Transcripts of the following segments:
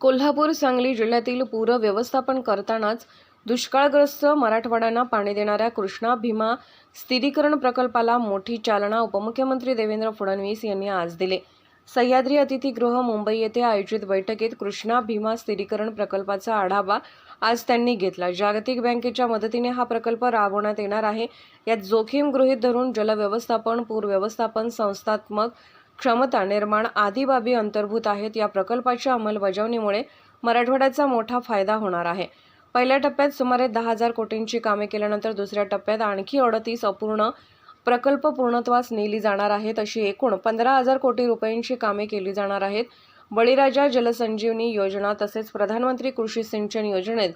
कोल्हापूर सांगली जिल्ह्यातील पूर व्यवस्थापन करतानाच दुष्काळग्रस्त मराठवाड्यांना पाणी देणाऱ्या कृष्णा भीमा स्थिरीकरण प्रकल्पाला मोठी चालना उपमुख्यमंत्री देवेंद्र फडणवीस यांनी आज दिले. सह्याद्री अतिथीगृह मुंबई येथे आयोजित बैठकीत कृष्णा भीमा स्थिरीकरण प्रकल्पाचा आढावा आज त्यांनी घेतला. जागतिक बँकेच्या मदतीने हा प्रकल्प राबवण्यात येणार आहे. यात जोखीम गृहीत धरून जलव्यवस्थापन पूर व्यवस्थापन संस्थात्मक क्षमता निर्माण आदी बाबी अंतर्भूत आहेत. या प्रकल्पाच्या अंमलबजावणीमुळे मराठवाड्याचा मोठा फायदा होणार आहे. पहिल्या टप्प्यात सुमारे दहा हजार कोटींची कामे केल्यानंतर दुसऱ्या टप्प्यात आणखी अडतीस अपूर्ण प्रकल्प पूर्णत्वास नेली जाणार आहेत अशी एकूण पंधरा हजार कोटी रुपयांची कामे केली जाणार आहेत. बळीराजा जलसंजीवनी योजना तसेच प्रधानमंत्री कृषी सिंचन योजनेत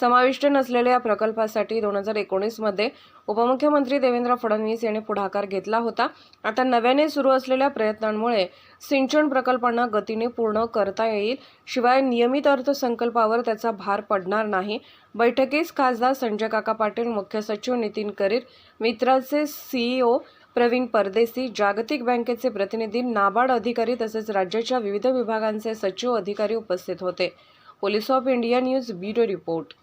समाविष्ट नसलेल्या या प्रकल्पासाठी दोन हजार एकोणीसमध्ये उपमुख्यमंत्री देवेंद्र फडणवीस यांनी पुढाकार घेतला होता. आता नव्याने सुरू असलेल्या प्रयत्नांमुळे सिंचन प्रकल्पांना गतीने पूर्ण करता येईल. शिवाय नियमित अर्थसंकल्पावर त्याचा भार पडणार नाही. बैठकीस खासदार संजय काका पाटील मुख्य सचिव नितीन करीर मित्राचे सीईओ प्रवीण परदेसी जागतिक बँकेचे प्रतिनिधी नाबार्ड अधिकारी तसेच राज्याच्या विविध विभागांचे सचिव अधिकारी उपस्थित होते. Police of India news bureau report.